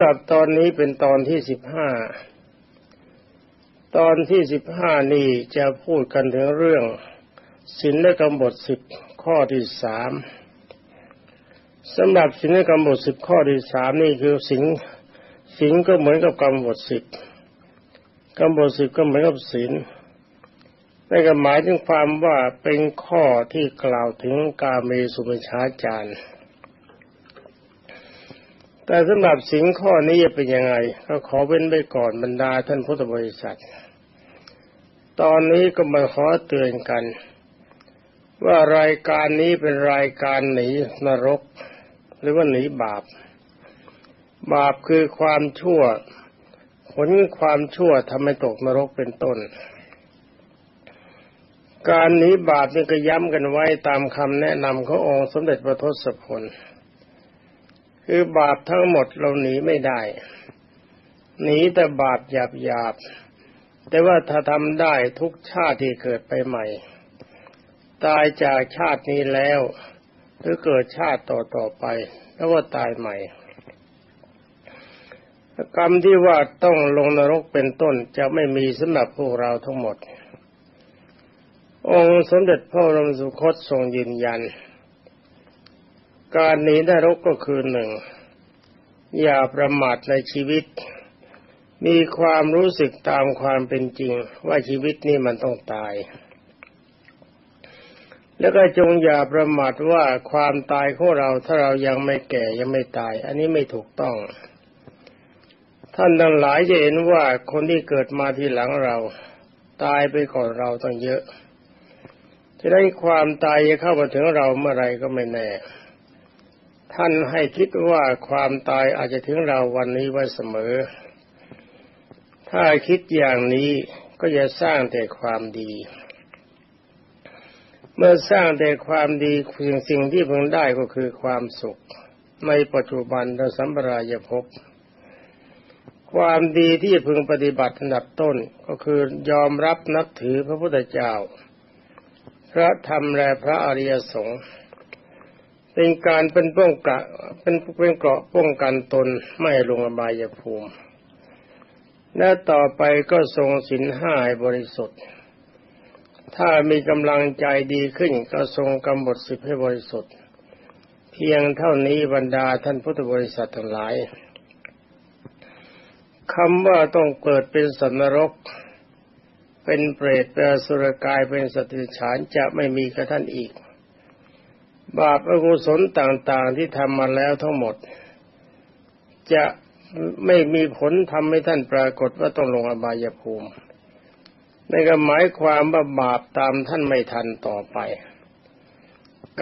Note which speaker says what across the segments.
Speaker 1: ำหรับตอนนี้เป็นตอนที่สิบห้า ตอนที่สิบห้านี่จะพูดกันถึงเรื่องศีลกรรมบทสิบข้อที่สามสำหรับศีลกรรมบทสิบข้อที่สามนี่คือศีลศีลก็เหมือนกับกรรมบทสิบกรรมบทสิบก็เหมือนกับศีลนั่นก็หมายถึงความว่าเป็นข้อที่กล่าวถึงกาเมสุมิชาจารย์ แต่สำหรับสิ่งข้อนี้จะเป็นยังไง ก็ขอเว้นไปก่อนบรรดาท่านพุทธบริษัท ตอนนี้ก็มาขอเตือนกัน ว่ารายการนี้เป็นรายการหนีนรก หรือว่าหนีบาป บาปคือความชั่ว ผลความชั่วทำให้ตกนรกเป็นต้น การหนีบาปนี่ก็ย้ำกันไว้ตามคำแนะนำขององค์สมเด็จพระทศพล คือบาปทั้งหมดเราหนีไม่ได้ หนีแต่บาปหยาบหยาบแต่ว่าถ้าทำได้ทุกชาติที่เกิดไปใหม่ ตายจากชาตินี้แล้ว หรือเกิดชาติต่อต่อไป แล้วว่าตายใหม่ กรรมที่ว่าต้องลงนรกเป็นต้นจะไม่มีสำหรับพวกเราทั้งหมด องค์สมเด็จพระรมสุคตทรงยืนยัน การหนีนรกก็คือหนึ่ง อย่าประมาทในชีวิต มีความรู้สึกตามความเป็นจริง ว่าชีวิตนี้มันต้องตาย แล้วก็จงอย่าประมาทว่าความตายของเราถ้าเรายังไม่แก่ยังไม่ตาย อันนี้ไม่ถูกต้อง ท่านทั้งหลายจะเห็นว่าคนที่เกิดมาทีหลังเรา ตายไปก่อนเราต้องเยอะฉะนั้ความตายจะเข้ามาถึงเราเมื่อไรก็ไม่แน่ ท่านให้คิดว่าความตายอาจจะถึงเราวันนี้ไว้เสมอ ถ้าคิดอย่างนี้ก็จะสร้างแต่ความดี เมื่อสร้างแต่ความดีสิ่งสิ่งที่พึงได้ก็คือความสุข ในปัจจุบันและสัมปรายภพความดีที่พึงปฏิบัติอันดับต้นก็คือยอมรับนับถือพระพุทธเจ้า พระธรรมและพระอริยสงฆ์ เป็นการเป็นป้องกันเป็นเป็นเกราะป้องกันตนไม่ลงอบายภูมิ และต่อไปก็ทรงศีลห้าให้บริสุทธิ์ ถ้ามีกำลังใจดีขึ้นก็ทรงกำหนดสิบให้บริสุทธิ์ เพียงเท่านี้บรรดาท่านพุทธบริษัททั้งหลายคำว่าต้องเกิดเป็นสัตว์นรก เป็นเปรตเป็นสุรกายเป็นสติฉานจะไม่มีกับท่านอีก บาปอกุศลต่างๆที่ทำมาแล้วทั้งหมด จะไม่มีผลทำให้ท่านปรากฏว่าต้องลงอบายภูมินั่นก็หมายความว่าบาปตามท่านไม่ทันต่อไป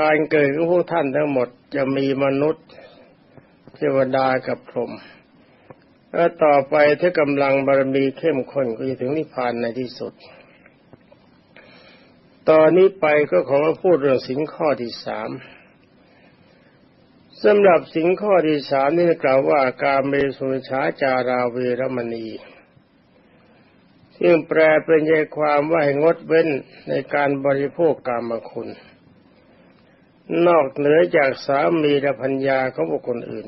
Speaker 1: การเกิดของพวกท่านทั้งหมดจะมีมนุษย์เทวดากับพรหมแล้วต่อไปถ้ากำลังบารมีเข้มข้นก็จะถึงนิพพานในที่สุด ตอนนี้ไปก็ขอมาพูดเรื่องสิงข้อที่สามสำหรับสิงข้อที่สามนี่กล่าวว่าการเมสุชาจาราเวรมณีซึ่งแปลเป็นใจความว่าให้งดเว้นในการบริโภคกามคุณ นอกเหนือจากสามีและพัญญาของบุคคลอื่น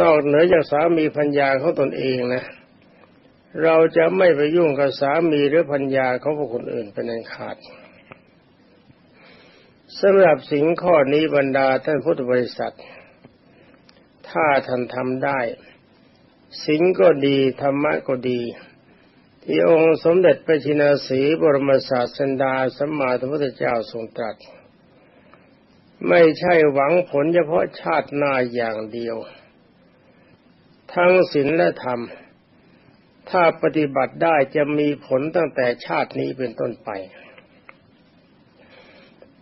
Speaker 1: นอกเหนือจากสามีพัญญาของตนเองนะ เราจะไม่ไปยุ่งกับสามีหรือพัญญาของบุคคลอื่นเป็นอันขาดสำหรับสิ่งข้อนี้บรรดาท่านพุทธบริษัท ถ้าท่านทำได้ สิ่งก็ดี ธรรมะก็ดี ที่องค์สมเด็จพระชินาสีบรมศาสดาสัมมาสัมพุทธเจ้าทรงตรัส ไม่ใช่หวังผลเฉพาะชาติหน้าอย่างเดียว ทั้งศีลและธรรม ถ้าปฏิบัติได้จะมีผลตั้งแต่ชาตินี้เป็นต้นไป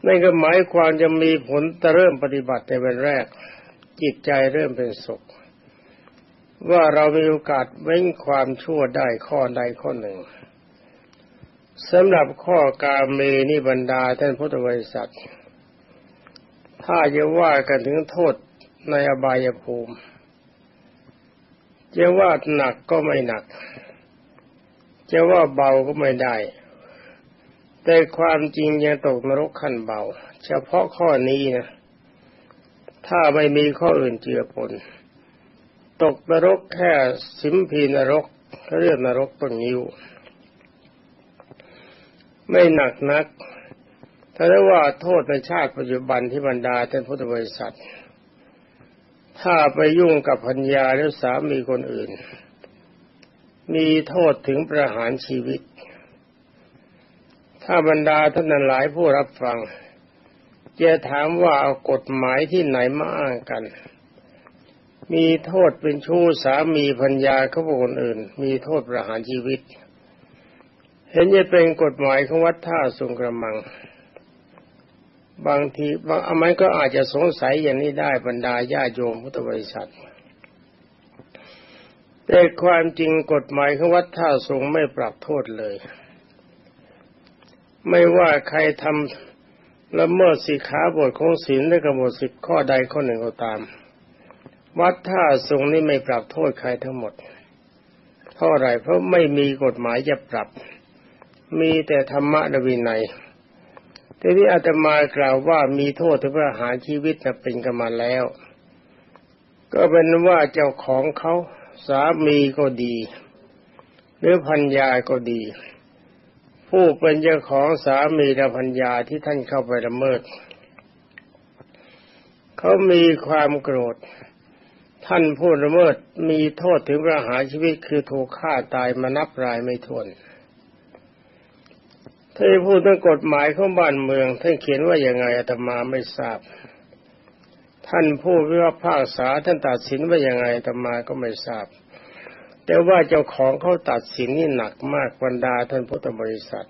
Speaker 1: นั่นก็หมายความจะมีผลแต่เริ่มปฏิบัติในวันแรก จิตใจเริ่มเป็นสุข ว่าเรามีโอกาสเว้นความชั่วได้ข้อใดข้อหนึ่งสำหรับข้อกาเมนิบรรดาท่านพุทธบริษัท ถ้าจะว่ากันถึงโทษในอบายภูมิ จะว่าหนักก็ไม่หนัก จะว่าเบาก็ไม่ได้ แต่ความจริงยังตกนรกขั้นเบา เฉพาะข้อนี้นะ ถ้าไม่มีข้ออื่นเจือปนตกนรกแค่สิมพีนรกเขาเรียกนรกต้นยิ้ว ไม่หนักนักถ้าได้ว่าโทษในชาติปัจจุบันที่บรรดาท่านพุทธบริษัท ถ้าไปยุ่งกับพัญญาหรือสามีคนอื่น มีโทษถึงประหารชีวิต ถ้าบรรดาท่านหลายผู้รับฟัง จะถามว่าเอากฎหมายที่ไหนมาอ้างกัน มีโทษเป็นชู้สามีพัญญาเขาบคคลอื่น มีโทษประหารชีวิต เห็นจะเป็นกฎหมายของวัดท่าสุงกระมัง บางทีบางอมันก็อาจจะสงสัยอย่างนี้ได้บรรดาญาโยมพุทธบริษัทแต่ความจริงกฎหมายของวัดท่าสงไม่ปรับโทษเลย ไม่ว่าใครทำละเมิดสิขาบทของศีลและกำหนดสิบข้อใดข้อหนึ่งก็ตาม วัดท่าสงนี่ไม่ปรับโทษใครทั้งหมด เพราะอะไรเพราะไม่มีกฎหมายจะปรับ มีแต่ธรรมะและวินัย ทีนี้อาตมากล่าวว่ามีโทษถึงประหารชีวิตนะเป็นกันมาแล้ว ก็เป็นว่าเจ้าของเขาสามีก็ดี หรือพัญญาก็ดี ผู้เป็นเจ้าของสามีและพัญญาที่ท่านเข้าไปละเมิดเขามีความโกรธ ท่านผู้ละเมิดมีโทษถึงประหารชีวิตคือถูกฆ่าตายมานับรายไม่ถ้วน ถ้านพูดถึงกฎหมายของบ้านเมืองท่านเขียนว่าอย่างไงอาตมาไม่ทราบ ท่านผู้วิพากษาท่านตัดสินว่าอย่างไงอาตมาก็ไม่ทราบ แต่ว่าเจ้าของเขาตัดสินนี่หนักมากบรรดาท่านพุทธบริษัท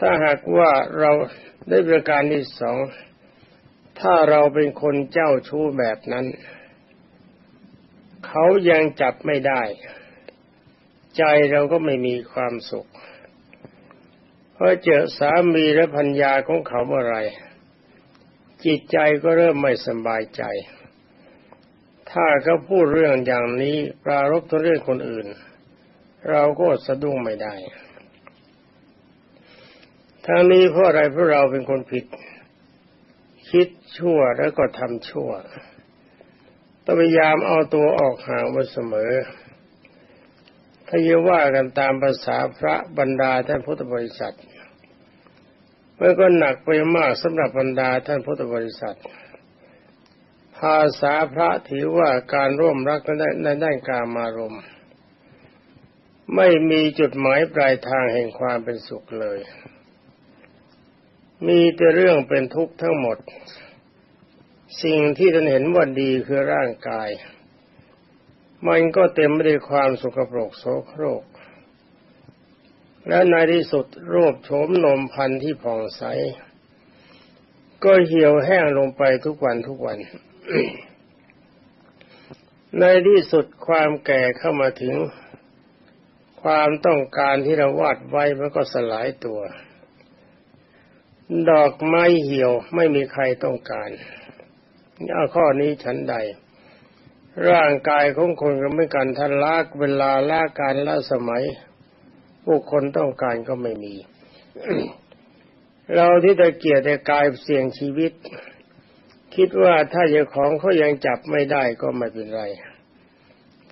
Speaker 1: ถ้าหากว่าเราได้ประการที่สองถ้าเราเป็นคนเจ้าชู้แบบนั้น เขายังจับไม่ได้ ใจเราก็ไม่มีความสุข พอเจอสามีและพัญญาของเขาเมื่อไรจิตใจก็เริ่มไม่สบายใจ ถ้าเขาพูดเรื่องอย่างนี้ปรารบตัวเรื่องคนอื่น เราก็สะดุ้งไม่ได้ทั้งนี้เพราะอะไรเพราะเราเป็นคนผิด คิดชั่วแล้วก็ทำชั่วต้องพยายามเอาตัวออกห่างไว้เสมอ ถ้าจะว่ากันตามภาษาพระบรรดาท่านพุทธบริษัทมันก็หนักไปมากสำหรับบรรดาท่านพุทธบริษัท ภาษาพระถือว่าการร่วมรักในด้านการมารมไม่มีจุดหมายปลายทางแห่งความเป็นสุขเลย มีแต่เรื่องเป็นทุกข์ทั้งหมด สิ่งที่ท่านเห็นว่าดีคือร่างกาย มันก็เต็มไปด้วยความสุขปรกโสโครก และในที่สุดรูปโฉมนมพันธ์ที่ผ่องใส ก็เหี่ยวแห้งลงไปทุกวันทุกวัน ในที่สุดความแก่เข้ามาถึง ความต้องการที่เราวาดไว้มันก็สลายตัว ดอกไม้เหี่ยวไม่มีใครต้องการเอาข้อนี้ฉันใด ร่างกายของคนก็ไม่กันทันลากเวลาลาการละสมัยผู้คนต้องการก็ไม่มี เราที่ตะเกียรติกายเสี่ยงชีวิต คิดว่าถ้าเจ้าของเขายังจับไม่ได้ก็ไม่เป็นไร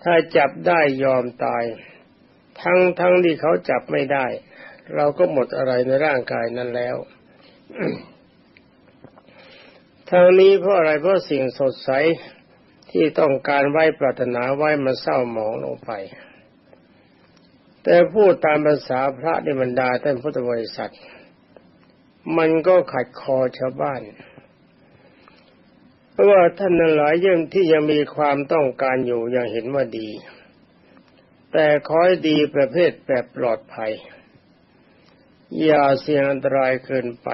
Speaker 1: ถ้าจับได้ยอมตาย ทั้งทั้งที่เขาจับไม่ได้ เราก็หมดอะไรในร่างกายนั้นแล้วทางนี้เพราะอะไรเพราะสิ่งสดใส ที่ต้องการไว้ปรารถนาไว้มันเศร้าหมองลงไป แต่พูดตามภาษาพระในบรรดาท่านพุทธบริษัท มันก็ขัดคอชาวบ้าน เพราะว่าท่านหลายยิ่งที่ยังมีความต้องการอยู่ยังเห็นว่าดี แต่คอยดีประเภทแบบปลอดภัย อย่าเสี่ยงอันตรายเกินไป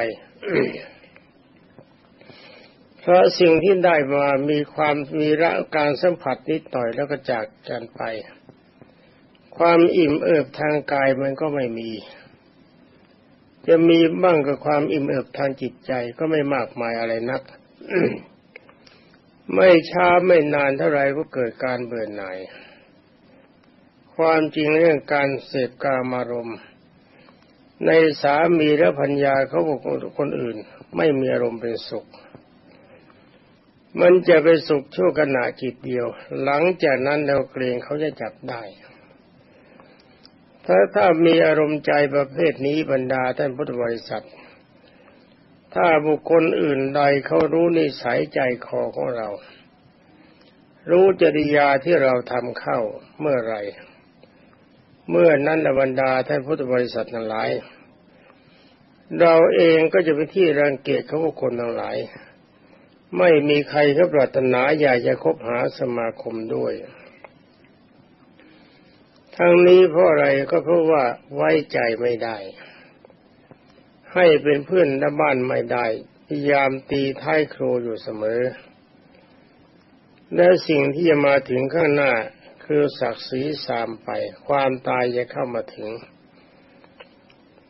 Speaker 1: เพราะสิ่งที่ได้มามีความมีระการสัมผัสนิดหน่อยแล้วก็จากกันไป ความอิ่มเอิบทางกายมันก็ไม่มี จะมีบ้างกับความอิ่มเอิบทางจิตใจก็ไม่มากมายอะไรนัก ไม่ช้าไม่นานเท่าไรก็เกิดการเบื่อหน่าย ความจริงเรื่องการเสพกามารมณ์ ในสามีและพัญญาเขาบอกคนอื่น ไม่มีอารมณ์เป็นสุข มันจะไปสุขชั่วขณะจิตเดียว หลังจากนั้นเราเกรงเขาจะจับได้ ถ้าถ้ามีอารมณ์ใจประเภทนี้บรรดาท่านพุทธบริษัท ถ้าบุคคลอื่นใดเขารู้นิสัยใจคอของเรา รู้จริยาที่เราทำเข้าเมื่อไร เมื่อนั้นบรรดาท่านพุทธบริษัททั้งหลาย เราเองก็จะเป็นที่รังเกียจของบุคคลทั้งหลาย ไม่มีใครเขาปรารถนาอยากจะคบหาสมาคมด้วย ทั้งนี้เพราะอะไรก็เพราะว่าไว้ใจไม่ได้ ให้เป็นเพื่อนในบ้านไม่ได้พยายามตีท้ายครูอยู่เสมอ และสิ่งที่จะมาถึงข้างหน้าคือศักดิ์ศรีสามไป ความตายจะเข้ามาถึง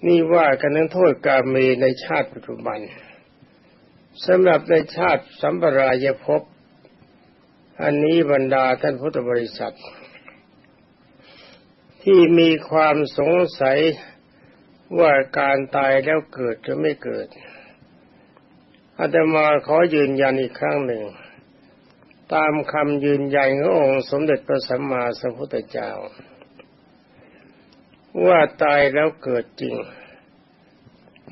Speaker 1: นี่ว่ากันนั้นโทษกาเมในชาติปัจจุบัน สำหรับในชาติสัมปรายภพอันนี้บรรดาท่านพุทธบริษัท ที่มีความสงสัยว่าการตายแล้วเกิดหรือไม่เกิดอาตมาขอยืนยันอีกครั้งหนึ่ง ตามคำยืนยันขององค์สมเด็จพระสัมมาสัมพุทธเจ้า ว่าตายแล้วเกิดจริง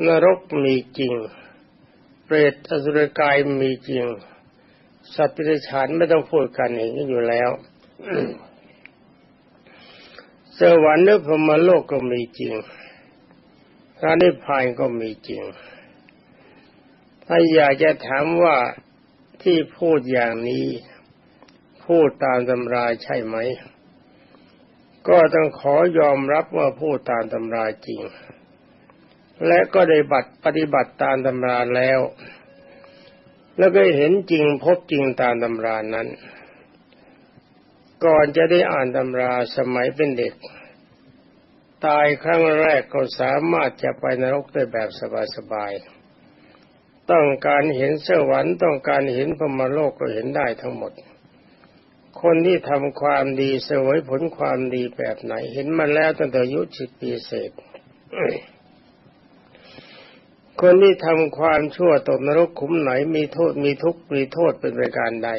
Speaker 1: นรกมีจริง เปรตอสุรกายมีจริง สัตว์ปิรฉานไม่ต้องพูดกันเห็นอยู่แล้วสวรรค์หรือพรมโลกก็มีจริงพระนิพพานก็มีจริง ถ้าอยากจะถามว่าที่พูดอย่างนี้ พูดตามตำราใช่ไหม ก็ต้องขอยอมรับว่าพูดตามตำราจริง และก็ได้บัตรปฏิบัติตามตำราแล้ว แล้วก็เห็นจริงพบจริงตามตำรานั้น ก่อนจะได้อ่านตำราสมัยเป็นเด็ก ตายครั้งแรกก็สามารถจะไปนรกได้แบบสบายๆ ต้องการเห็นสวรรค์ต้องการเห็นพมโลกก็เห็นได้ทั้งหมดคนที่ทำความดีเสวยผลความดีแบบไหน เห็นมาแล้วตั้งแต่อายุสิบปีเศษ คนที่ทำความชั่วตกนรกขุมไหนมีโทษมีทุกข์มีโทษเป็นประการใด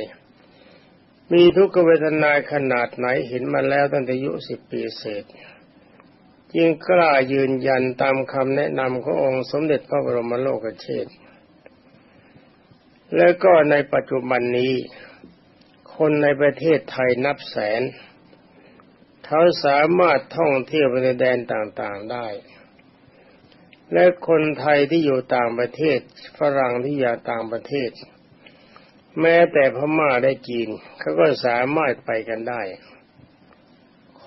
Speaker 1: มีทุกขเวทนาขนาดไหนเห็นมาแล้วตั้งแต่อายุสิบปีเศษจึงกล้ายืนยันตามคำแนะนำขององค์สมเด็จพระบรมโลกเชษและก็ในปัจจุบันนี้ คนในประเทศไทยนับแสน เขาสามารถท่องเที่ยวไปในแดนต่างๆได้ และคนไทยที่อยู่ต่างประเทศ ฝรั่งที่อยู่ต่างประเทศ แม้แต่พม่าได้จีนเขาก็สามารถไปกันได้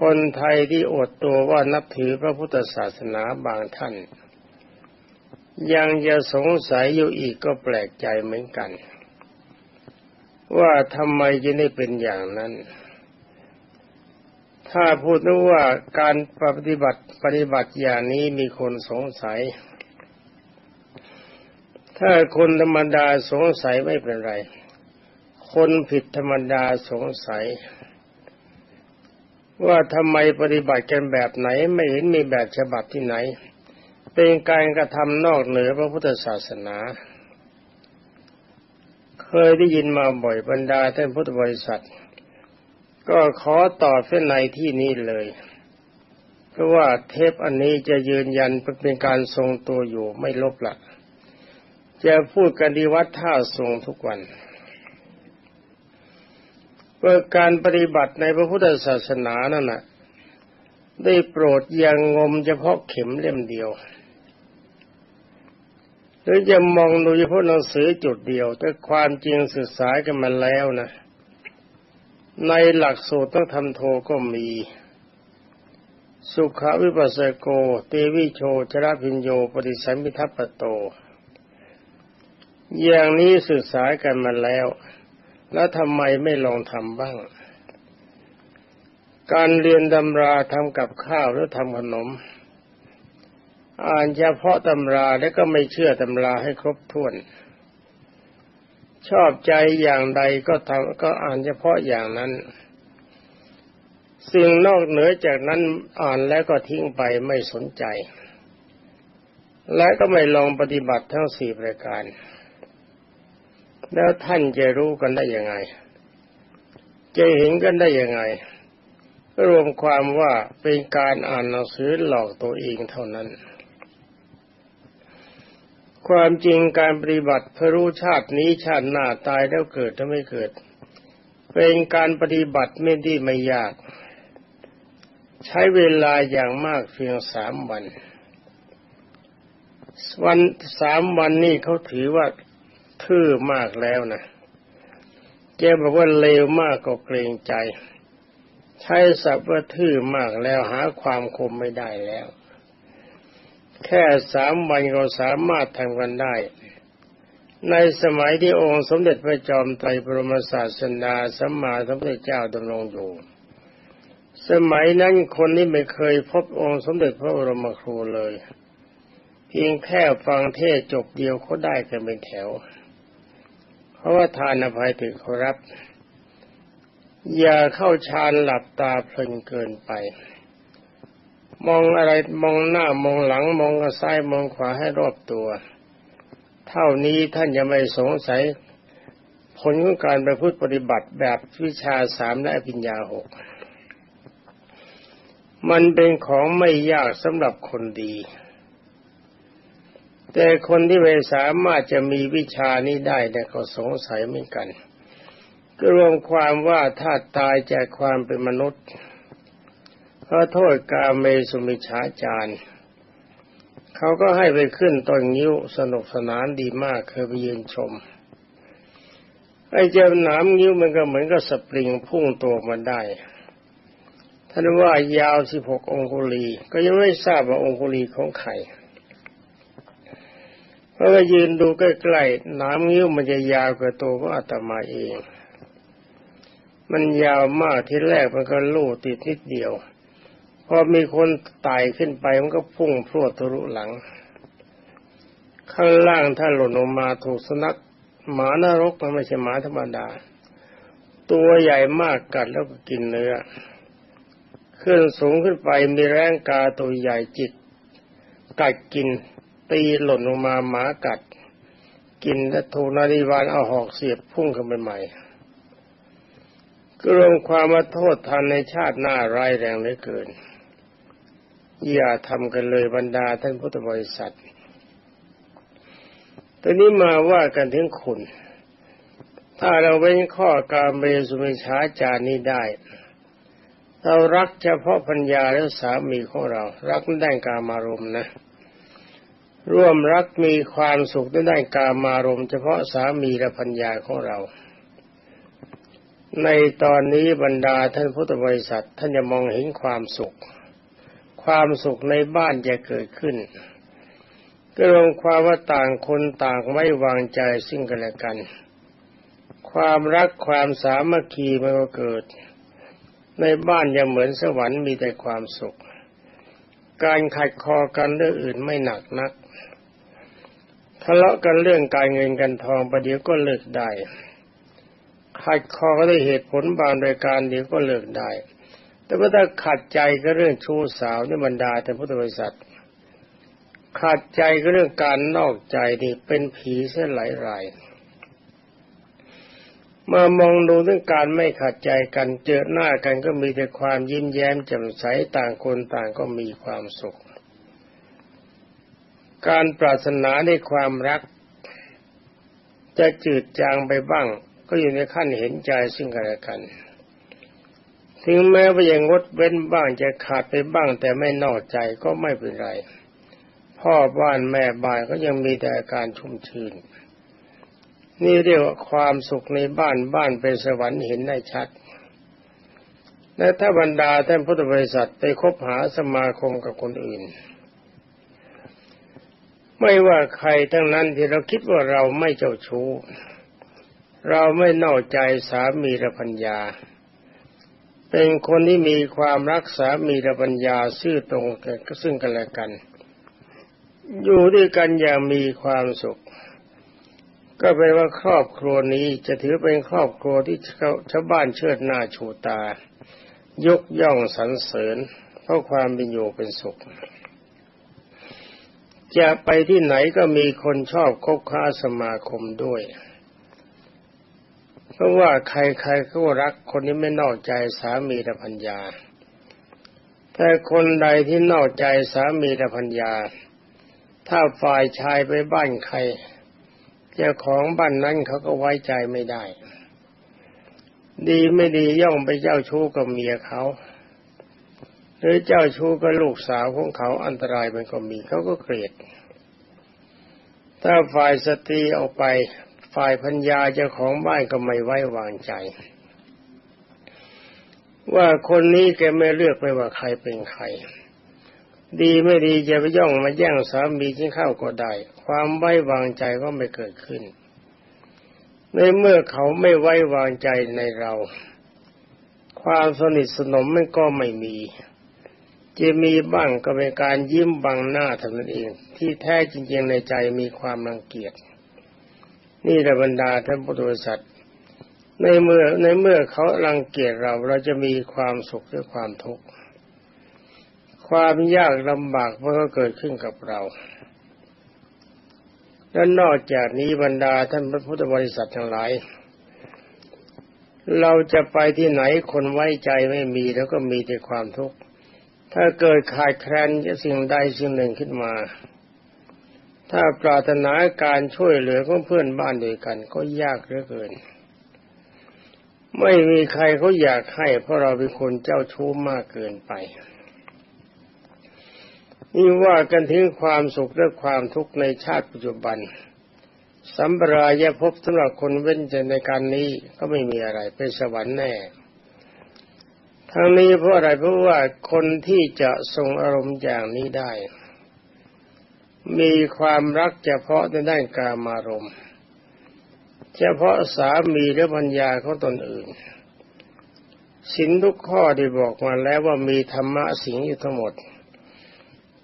Speaker 1: คนไทยที่อดตัวว่านับถือพระพุทธศาสนาบางท่าน ยังจะสงสัยอยู่อีกก็แปลกใจเหมือนกัน ว่าทำไมจะได้เป็นอย่างนั้น ถ้าพูดว่าการปฏิบัติปฏิบัติอย่างนี้มีคนสงสัย ถ้าคนธรรมดาสงสัยไม่เป็นไร คนผิดธรรมดาสงสัย ว่าทำไมปฏิบัติกันแบบไหนไม่เห็นมีแบบฉบับที่ไหน เป็นการกระทำนอกเหนือพระพุทธศาสนา เคยได้ยินมาบ่อยบรรดาท่านพุทธบริษัท ก็ขอตอบเส้นในที่นี้เลย เพราะว่าเทปอันนี้จะยืนยันเป็นการทรงตัวอยู่ไม่ลบละจะพูดกันดีวัดท่าทรงทุกวันเพื่อการปฏิบัติในพระพุทธศาสนานั่นนะได้โปรดยังงมเฉพาะเข็มเล่มเดียวหรือจะมองดูเฉพาะหนังสือจุดเดียว แต่ความจริงศึกษากันมาแล้วนะ ในหลักสูตรต้องทำโทก็มี สุขวิปัสสโก เตวิโชชรพิญโย ปฏิสัมพิทัปโต อย่างนี้ศึกษากันมาแล้ว แล้วทำไมไม่ลองทำบ้าง การเรียนตำราทำกับข้าวหรือทำขนม อ่านเฉพาะตำราแล้วก็ไม่เชื่อตำราให้ครบถ้วน ชอบใจอย่างใดก็ทำก็อ่านเฉพาะอย่างนั้น สิ่งนอกเหนือจากนั้นอ่านแล้วก็ทิ้งไปไม่สนใจ และก็ไม่ลองปฏิบัติทั้งสี่ประการ แล้วท่านจะรู้กันได้ยังไง จะเห็นกันได้ยังไง รวมความว่าเป็นการอ่านหนังสือหลอกตัวเองเท่านั้น ความจริงการปฏิบัติเพื่อรู้ชาตินี้ชาติหน้าตายแล้วเกิดถ้าไม่เกิด เป็นการปฏิบัติไม่ดีไม่ยาก ใช้เวลาอย่างมากเพียงสามวัน วันสามวันนี้เขาถือว่าทื่อมากแล้วนะเจ้าบอกว่าเลวมากก็เกรงใจ ใช้ศัพท์ว่าทื่อมากแล้วหาความคมไม่ได้แล้ว แค่สามวันก็สามารถทำกันได้ ในสมัยที่องค์สมเด็จพระจอมไตรบรมศาสดาสัมมาสัมพุทธเจ้าดำรงอยู่ สมัยนั้นคนนี้ไม่เคยพบองค์สมเด็จพระบรมครูเลย เพียงแค่ฟังเทศจบเดียวเขาได้กันเป็นแถว เพราะว่าทานอภัยถึงเขารับ อย่าเข้าฌานหลับตาเพลินเกินไป มองอะไรมองหน้ามองหลังมองซ้ายมองขวาให้รอบตัว เท่านี้ท่านจะไม่สงสัย ผลของการไปพูดปฏิบัติแบบวิชาสามและปัญญาหกมันเป็นของไม่ยากสำหรับคนดี แต่คนที่ไม่สามารถจะมีวิชานี้ได้เนี่ยก็สงสัยเหมือนกันก็รวมความว่าถ้าตายจากความเป็นมนุษย์ ขอโทษกาเมสุมิชาจารย์เขาก็ให้ไปขึ้นต้นนิ้วสนุกสนานดีมากเคยไปยืนชม ไอ้เจ้าหนามนิ้วมันก็เหมือนกับสปริงพุ่งตัวมันได้ท่านว่ายาวสิบหกองคุลี ก็ยังไม่ทราบว่าองคุลีของใครเพราะว่ายืนดูใกล้ๆหนามนิ้วมันจะยาวกว่าตัวของอาตมาเอง มันยาวมากที่แรกมันก็ลู่ติดนิดเดียว พอมีคนไต่ขึ้นไปมันก็พุ่งพรวดทะลุหลัง ข้างล่างถ้าหล่นลงมาถูกสนักหมานรกมันไม่ใช่หมาธรรมดา ตัวใหญ่มากกัดแล้วก็กินเนื้อขึ้นสูงขึ้นไปมีแรงกาตัวใหญ่จิก กัดกิน ตีหล่นลงมาหมากัด กินและถูกนาฬิวานเอาหอกเสียบพุ่งขึ้นไปใหม่กรวมความมาโทษทันในชาติหน้าร้ายแรงเหลือเกิน อย่าทำกันเลยบรรดาท่านพุทธบริษัทตอนนี้มาว่ากันถึงคุณ ถ้าเราเว้นข้อการเมสุเมชาจานี้ได้ เรารักเฉพาะพัญญาและสามีของเรา รักได้กามารมณ์นะ ร่วมรักมีความสุขได้กามารมณ์เฉพาะสามีและพัญญาของเรา ในตอนนี้บรรดาท่านพุทธบริษัทท่านจะมองเห็นความสุข ความสุขในบ้านจะเกิดขึ้น ก็รวมความว่าต่างคนต่างไม่วางใจซึ่งกันและกัน ความรักความสามัคคีมันก็เกิด ในบ้านยังเหมือนสวรรค์มีแต่ความสุข การขัดคอกันเรื่องอื่นไม่หนักนักทะเลาะกันเรื่องการเงินกันทองประเดี๋ยวก็เลิกได้ขัดคอก็ได้เหตุผลบางโดยการเดี๋ยวก็เลิกได้ แต่ว่าถ้าขัดใจก็เรื่องชู้สาวในบรรดาแต่พุทธบริษัทขาดใจก็เรื่องการนอกใจนี่เป็นผีเส้นหลายรายมามองดูเรื่องการไม่ขัดใจกันเจอหน้ากันก็มีแต่ความยิ้มแย้มแจ่มใสต่างคนต่างก็มีความสุข การปรารถนาในความรัก จะจืดจางไปบ้าง ก็อยู่ในขั้นเห็นใจซึ่งกันและกัน ถึงแม้ว่ายังงดเว้นบ้างจะขาดไปบ้างแต่ไม่นอกใจก็ไม่เป็นไร พ่อบ้านแม่บ้านก็ยังมีแต่อาการชุ่มชื่น นี่เรียกว่าความสุขในบ้านบ้านเป็นสวรรค์เห็นได้ชัด และถ้าบรรดาท่านพุทธบริษัทไปคบหาสมาคมกับคนอื่น ไม่ว่าใครทั้งนั้นที่เราคิดว่าเราไม่เจ้าชู้ เราไม่นอกใจสามีระพัญญา เป็นคนที่มีความรักษามีระพัญญาซื่อตรงกันซึ่งกันและกัน อยู่ด้วยกันอย่างมีความสุข ก็แปลว่าครอบครัวนี้จะถือเป็นครอบครัวที่ชาวบ้านเชิดหน้าชูตา ยกย่องสรรเสริญเพราะความเป็นอยู่เป็นสุข จะไปที่ไหนก็มีคนชอบคบค้าสมาคมด้วย เพราะว่าใครๆก็รักคนนี้ไม่นอกใจสามีและพัญญา แต่คนใดที่นอกใจสามีและพัญญา ถ้าฝ่ายชายไปบ้านใครเจ้าของบ้านนั้นเขาก็ไว้ใจไม่ได้ ดีไม่ดีย่องไปเจ้าชู้กับเมียเขาหรือเจ้าชู้กับลูกสาวของเขาอันตรายมันก็มีเขาก็เกลียด ถ้าฝ่ายสตรีออกไป ฝ่ายพัญญาเจ้าของบ้านก็ไม่ไว้วางใจ ว่าคนนี้แกไม่เลือกไม่ว่าใครเป็นใคร ดีไม่ดีจะไปย่องมาแย่งสามีกินข้าก็ได้ ความไว้วางใจก็ไม่เกิดขึ้น ในเมื่อเขาไม่ไว้วางใจในเรา ความสนิทสนมมันก็ไม่มีจะมีบ้างก็เป็นการยิ้มบังหน้าเท่านั้นเอง ที่แท้จริงๆในใจมีความรังเกียจ นี่แหละบรรดาท่านพุทธบริษัทในเมื่อในเมื่อเขารังเกียจเราเราจะมีความสุขหรือความทุกข์ความยากลำบากมันก็เกิดขึ้นกับเรา และนอกจากนี้บรรดาท่านพระพุทธบริษัททั้งหลาย เราจะไปที่ไหนคนไว้ใจไม่มีแล้วก็มีแต่ความทุกข์ถ้าเกิดขาดแคลนสิ่งใดสิ่งหนึ่งขึ้นมา ถ้าปรารถนาการช่วยเหลือของเพื่อนบ้านด้วยกัน ก็ยากเหลือเกิน ไม่มีใครเขาอยากให้เพราะเราเป็นคนเจ้าชู้มากเกินไป นี่ว่ากันถึงความสุขและความทุกข์ในชาติปัจจุบันสัมปรายภพสำหรับคนเว้นใจในการนี้ก็ไม่มีอะไรเป็นสวรรค์แน่ ทั้งนี้เพราะอะไรเพราะว่าคนที่จะทรงอารมณ์อย่างนี้ได้ มีความรักเฉพาะในด้านกามารมณ์เฉพาะสามีและพัญญาของตนอื่นสินทุกข้อที่บอกมาแล้วว่ามีธรรมะสิงอยู่ทั้งหมด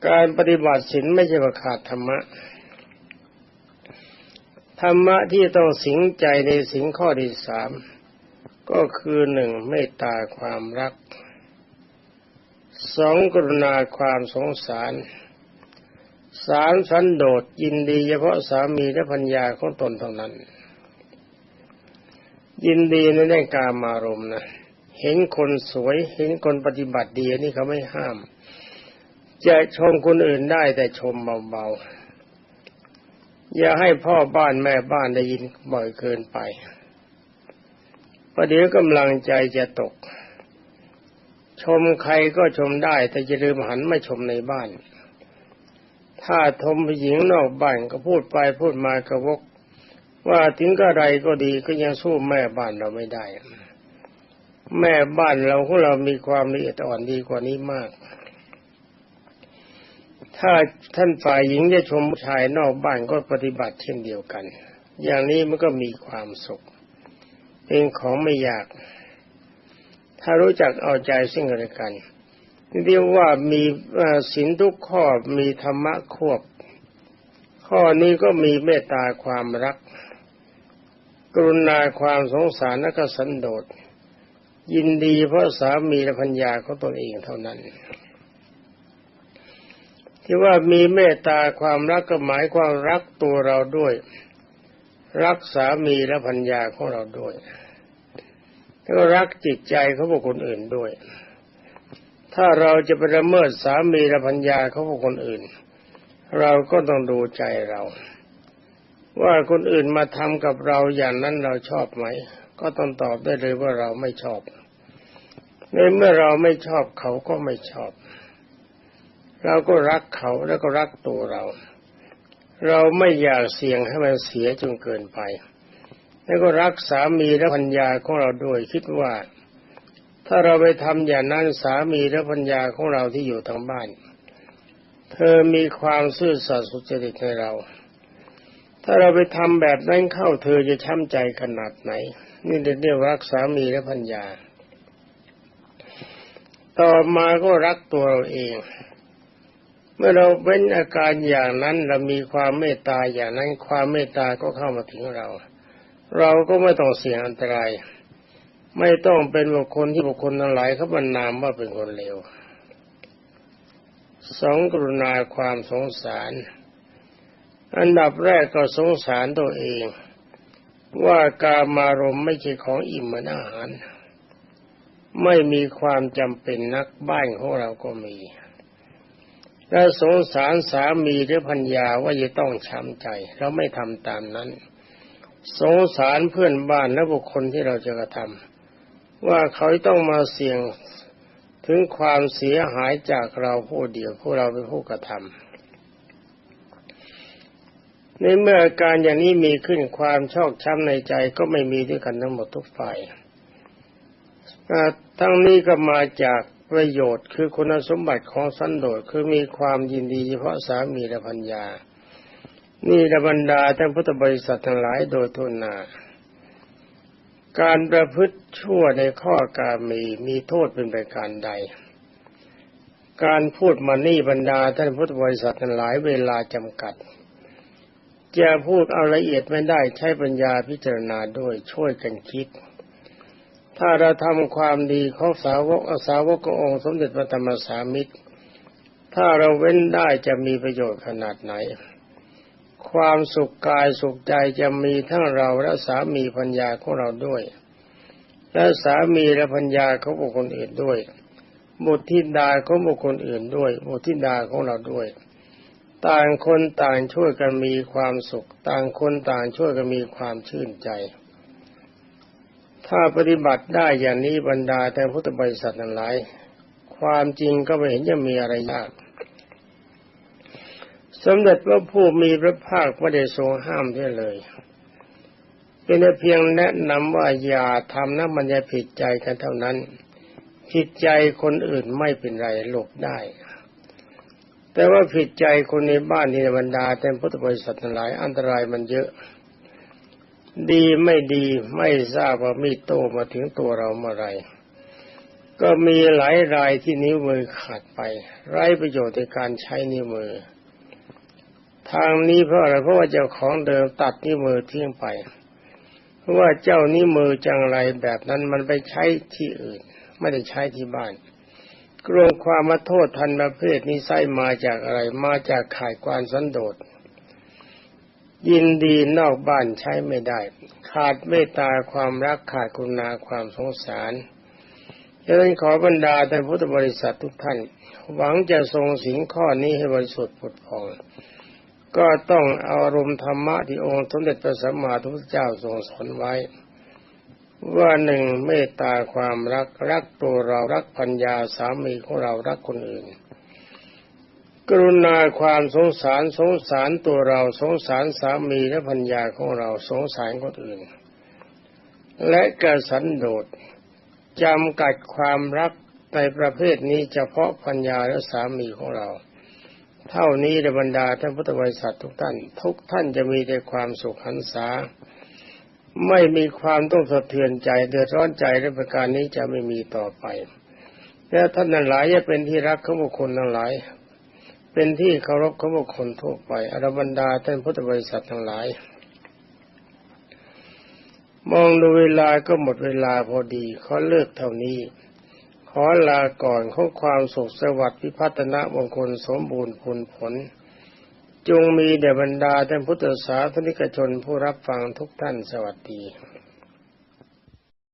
Speaker 1: การปฏิบัติสินไม่ใช่ว่าขาดธรรมะ ธรรมะที่ต้องสิงใจในสิงข้อที่สามก็คือหนึ่งเมตตาความรักสองกรุณาความสงสาร สามสันโดษยินดีเฉพาะสามีและพัญญาของตนเท่านั้น ยินดีในแง่การมารมนะเห็นคนสวยเห็นคนปฏิบัติดีนี่เขาไม่ห้าม จะชมคนอื่นได้แต่ชมเบาๆ อย่าให้พ่อบ้านแม่บ้านได้ยินบ่อยเกินไปประเดี๋ยวกำลังใจจะตก ชมใครก็ชมได้ แต่จะลืมหันมาชมในบ้าน ถ้าทมผู้หญิงนอกบ้านก็พูดไปพูดมากระวก ว่าถึงก็ไรก็ดีก็ยังสู้แม่บ้านเราไม่ได้ แม่บ้านเราของเรามีความละเอียดอ่อนดีกว่านี้มาก ถ้าท่านฝ่ายหญิงจะชมชายนอกบ้านก็ปฏิบัติเช่นเดียวกัน อย่างนี้มันก็มีความสุขเป็นของไม่ยาก ถ้ารู้จักเอาใจซึ่งกันและกัน เรียกว่ามีศีลทุกข้อมีธรรมะควบ ข้อนี้ก็มีเมตตาความรัก กรุณาความสงสารและก็สันโดษยินดีเพราะสามีและพัญญาของตนเองเท่านั้น ที่ว่ามีเมตตาความรักก็หมายความรักตัวเราด้วย รักสามีและพัญญาของเราด้วยแล้วก็รักจิตใจของบุคคลอื่นด้วย ถ้าเราจะไปละเมิดสามีและพัญญาเขาของคนอื่น เราก็ต้องดูใจเรา ว่าคนอื่นมาทำกับเราอย่างนั้นเราชอบไหม ก็ต้องตอบได้เลยว่าเราไม่ชอบในเมื่อเราไม่ชอบเขาก็ไม่ชอบ เราก็รักเขาแล้วก็รักตัวเรา เราไม่อยากเสี่ยงให้มันเสียจนเกินไป แล้วก็รักสามีและพัญญาของเราด้วยคิดว่า ถ้าเราไปทำอย่างนั้นสามีและพัญญาของเราที่อยู่ทางบ้าน เธอมีความซื่อสัตย์สุจริตในเรา ถ้าเราไปทำแบบนั้นเข้าเธอจะช้ำใจขนาดไหน นี่เรียกรักสามีและพัญญา ต่อมาก็รักตัวเราเองเมื่อเราเป็นอาการอย่างนั้นเรามีความเมตตาอย่างนั้นความเมตตาก็เข้ามาถึงเรา เราก็ไม่ต้องเสี่ยงอันตราย ไม่ต้องเป็นบุคคลที่บุคคลทั้งหลายเขาบรรนามว่าเป็นคนเลวสองกรุณาความสงสาร อันดับแรกก็สงสารตัวเอง ว่ากามารมไม่ใช่ของอิ่มเหมือนอาหาร ไม่มีความจำเป็นนักบ้านของเราก็มี และสงสารสามีหรือพัญญาว่าจะต้องช้ำใจ เราไม่ทำตามนั้น สงสารเพื่อนบ้านและบุคคลที่เราจะกระทำ ว่าเขาต้องมาเสี่ยงถึงความเสียหายจากเราผู้เดียวผู้เราเป็นผู้กระทำในเมื่อการอย่างนี้มีขึ้นความชอกช้ำในใจก็ไม่มีด้วยกันทั้งหมดทุกฝ่ายทั้งนี้ก็มาจากประโยชน์คือคุณสมบัติของสันโดษคือมีความยินดีเฉพาะสามีและพัญญานี่ระบรรดาท่านพุทธบริษัททั้งหลายโดยทุนนา การประพฤติชั่วในข้อการมีมีโทษเป็นประการใด การพูดมานี่บรรดาท่านพุทธบริษัทหลายเวลาจำกัด จะพูดเอาละเอียดไม่ได้ใช้ปัญญาพิจารณาด้วยช่วยกันคิด ถ้าเราทำความดีของสาวกอาสาวกององค์สมเด็จพระธรรมสามิตร ถ้าเราเว้นได้จะมีประโยชน์ขนาดไหน ความสุขกายสุขใจจะมีทั้งเราและสามีพัญญาของเราด้วย และสามีและพัญญาของบุคคลอื่นด้วย บุตรธิดาของบุคคลอื่นด้วย บุตรธิดาของเราด้วย ต่างคนต่างช่วยกันมีความสุข ต่างคนต่างช่วยกันมีความชื่นใจ ถ้าปฏิบัติได้อย่างนี้บรรดาแต่พุทธบริษัทนั้นหลาย ความจริงก็ไม่เห็นจะมีอะไรยาก สมเด็จพระผู้มีพระภาคไม่ได้ทรงห้ามด้วยเลย เป็นเพียงแนะนำว่าอย่าทำนะมันจะผิดใจกันเท่านั้น ผิดใจคนอื่นไม่เป็นไรหลบได้ แต่ว่าผิดใจคนในบ้านในบรรดาแต่พุทธบริษัทหลายอันตรายมันเยอะ ดีไม่ดีไม่ทราบว่ามีโตมาถึงตัวเราเมื่อไรก็มีหลายรายที่นิ้วมือขาดไป ไร้ประโยชน์ในการใช้นิ้วมือ ทางนี้เพราะอะไรเพราะว่าเจ้าของเดิมตัดนิ้วมือทิ้งไป เพราะว่าเจ้านิ้วมือจังไรแบบนั้นมันไปใช้ที่อื่น ไม่ได้ใช้ที่บ้านกลัวความมาโทษทันประเภทนี้ไส้มาจากอะไร มาจากขายความสันโดษยินดีนอกบ้านใช้ไม่ได้ ขาดเมตตาความรักขาดคุณาความสงสารดังนั้นขอบรรดาท่านพุทธบริษัททุกท่าน หวังจะทรงสิงข้อนี้ให้บริสุทธิ์ผุดพอง ก็ต้องเอารมณ์ธรรมะที่องค์สมเด็จพระสัมมาสัมพุทธเจ้าทรงสอนไว้ ว่าหนึ่งเมตตาความรักรักตัวเรารักพัญญาสามีของเรารักคนอื่น กรุณาความสงสารสงสารตัวเราสงสารสามีและพัญญาของเราสงสารคนอื่น และกระสันโดษจำกัดความรักในประเภทนี้เฉพาะพัญญาและสามีของเรา เท่านี้ในบรรดาท่านพุทธบริษัททุกท่าน ทุกท่านจะมีแต่ความสุขหันษา ไม่มีความต้องสะเทือนใจเดือดร้อนใจในประการนี้จะไม่มีต่อไป และท่านนั้นหลายจะเป็นที่รักของบุคคลทั้งหลาย เป็นที่เคารพของบุคคลทั่วไปอรบรรดาท่านพุทธบริษัททั้งหลาย มองดูเวลาก็หมดเวลาพอดีขอเลิกเท่านี้ ขอลาก่อนขอความสุขสวัสดิ์พิพัฒนมงคลสมบูรณ์ผลผล จงมีเดบรรดาท่านพุทธศาสนิกชนผู้รับฟังทุกท่านสวัสดี